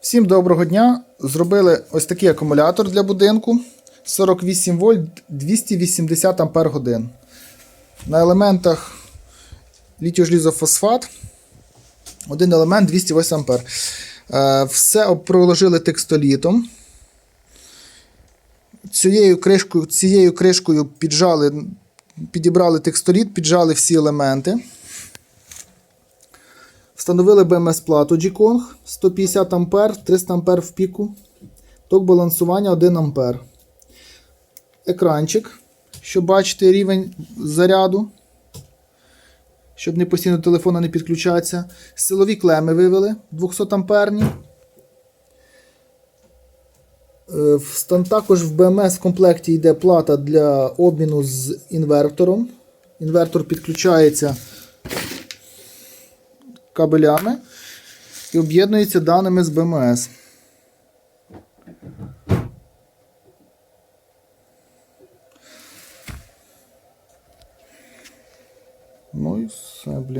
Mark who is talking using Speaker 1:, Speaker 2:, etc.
Speaker 1: Всім доброго дня! Зробили ось такий акумулятор для будинку 48 вольт 280 ампер годин. На елементах літіожлізофосфат. Один елемент 208 ампер. Е, Все проложили текстолітом. Цією кришкою, цією кришкою піджали, підібрали текстоліт, піджали всі елементи. Встановили BMS-плату G-Kong 150 А, 300 А в піку. Ток балансування 1 А. Екранчик, щоб бачити рівень заряду, щоб не постійно телефона не підключатися. Силові клеми вивели 200 амперні. Е, Також в BMS в комплекті йде плата для обміну з інвертором. Інвертор підключається кабелями і об'єднується даними з БМС. Ну і все, блін.